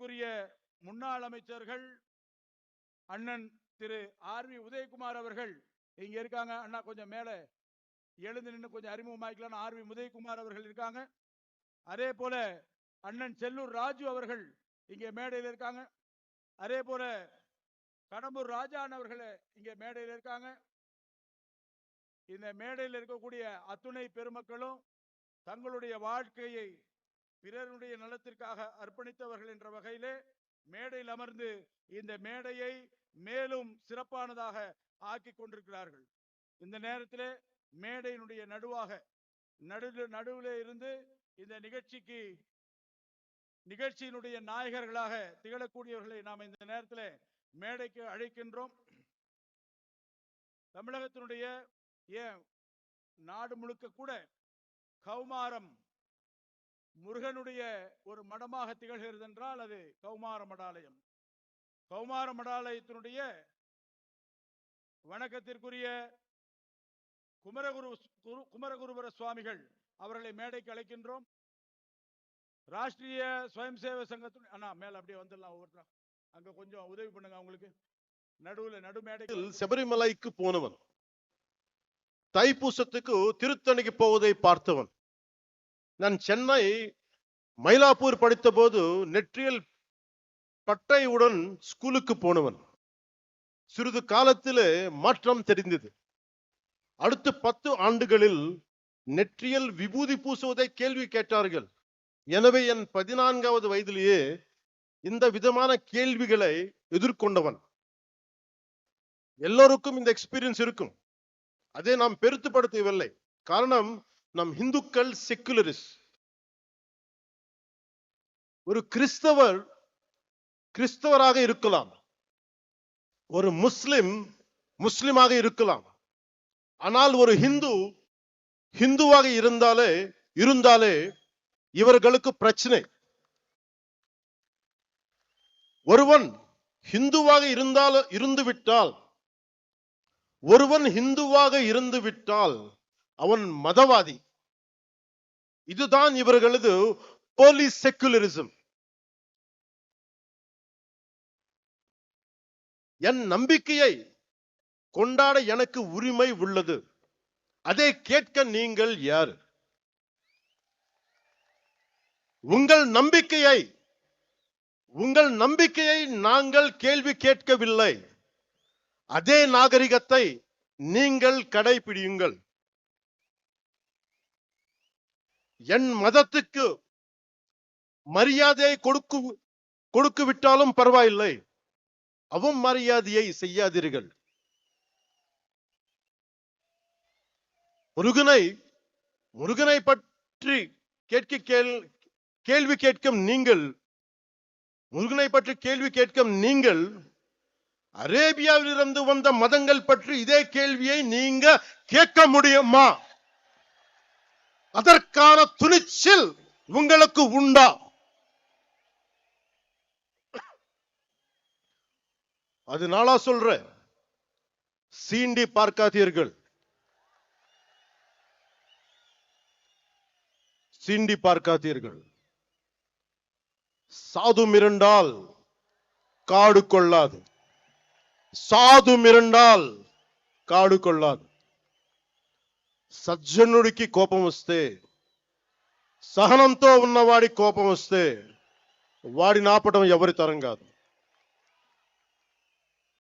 மதிப்பிற்குரிய முன்னாள் அமைச்சர்கள் அண்ணன் திரு ஆர் வி உதயகுமார் அவர்கள். இங்க இருக்காங்க. அண்ணா கொஞ்சம் மேல எழுந்து நின்று கொஞ்சம் அறிமுகமாக்கலாம் ஆர் வி உதயகுமார் அவர்கள் இருக்காங்க. அதே போல அண்ணன் செல்லூர் ராஜு அவர்கள் இங்கே மேடையில் இருக்காங்க. அதே போல கடம்பூர் ராஜான் அவர்கள் இங்கே மேடையில் இருக்காங்க. இந்த மேடையில் இருக்கக்கூடிய அத்துணை பெருமக்களும் தங்களுடைய வாழ்க்கையை பிறருடைய நலத்திற்காக அர்ப்பணித்தவர்கள் என்ற வகையிலே மேடையில் அமர்ந்து இந்த மேடையை மேலும் சிறப்பானதாக ஆக்கி கொண்டிருக்கிறார்கள். இந்த நேரத்திலே மேடையினுடைய நடுவாக நடு நடுவில் இருந்து இந்த நிகழ்ச்சிக்கு நிகழ்ச்சியினுடைய நாயகர்களாக திகழக்கூடியவர்களை நாம் இந்த நேரத்தில் மேடைக்கு அழைக்கின்றோம். தமிழகத்தினுடைய ஏன் நாடு முழுக்க கூட கௌமாரம் முருகனுடைய ஒரு மடமாக திகழ்கிறது என்றால் அது கௌமார மடாலயம். கௌமார மடாலயத்தினுடைய வணக்கத்திற்குரிய குமரகுரு குரு- குமரகுருபர சுவாமிகள் அவர்களை மேடைக்கு அழைக்கின்றோம். ராஷ்டிரிய சுயம் சேவை சங்கத்தின் அண்ணா மேல அப்படியே வந்துடலாம் ஒவ்வொருத்தரும் அங்க கொஞ்சம் உதவி பண்ணுங்க அவங்களுக்கு. நடுவுல நடு மேடைக்கு சபரிமலைக்கு போனவன் தைப்பூசத்துக்கு திருத்தணிக்கு போவதை பார்த்தவன். நான் சென்னை மயிலாப்பூர் படித்த போது நெற்றியல் பட்டையுடன் ஸ்கூலுக்கு போனவன். சிறிது காலத்திலே மாற்றம் தெரிந்தது. அடுத்த பத்து ஆண்டுகளில் நெற்றியல் விபூதி பூசுவதை கேள்வி கேட்டார்கள். எனவே என் பதினான்காவது வயதிலேயே இந்த விதமான கேள்விகளை எதிர்கொண்டவன். எல்லோருக்கும் இந்த எக்ஸ்பீரியன்ஸ் இருக்கும். அதை நாம் பெருத்துப்படுத்தவில்லை. காரணம் நம் இந்துக்கள் செக்குலரிஸ் ஒரு கிறிஸ்தவர் கிறிஸ்தவராக இருக்கலாம். ஒரு முஸ்லிம் முஸ்லிமாக இருக்கலாம். ஆனால் ஒரு ஹிந்து ஹிந்துவாக இருந்தாலே இருந்தாலே இவர்களுக்கு பிரச்சனை. ஒருவன் ஹிந்துவாக இருந்தால் இருந்துவிட்டால் ஒருவன் ஹிந்துவாக இருந்துவிட்டால் விட்டால் அவன் மதவாதி. இதுதான் இவர்களது போலீஸ் செக்குலரிசம் என் நம்பிக்கையை கொண்டாட எனக்கு உரிமை உள்ளது. அதை கேட்க நீங்கள் யார்? உங்கள் நம்பிக்கையை உங்கள் நம்பிக்கையை நாங்கள் கேள்வி கேட்கவில்லை. அதே நாகரிகத்தை நீங்கள் கடைபிடியுங்கள். என் மதத்துக்கு மரியாதையை கொடுக்கு கொடுக்கு விட்டாலும் பரவாயில்லை அவமரியாதையை செய்யாதீர்கள். முருகனை முருகனை பற்றி கேட்க கேள் கேள்வி கேட்கும் நீங்கள் முருகனை பற்றி கேள்வி கேட்கும் நீங்கள் அரேபியாவில் இருந்து வந்த மதங்கள் பற்றி இதே கேள்வியை நீங்க கேட்க முடியுமா? அதற்கான துணிச்சல் உங்களுக்கு உண்டா? அது நாளா சொல்றேன். சீண்டி பார்க்காதீர்கள். சீண்டி பார்க்காதீர்கள். சாது மிரண்டால் காடு கொள்ளாது. சாது மிரண்டால் காடு கொள்ளாது. సజ్జనుడికి కోపం వస్తే సహనంతో ఉన్నవాడి కోపం వస్తే వాడి నాపటం ఎవరి తరం కాదు.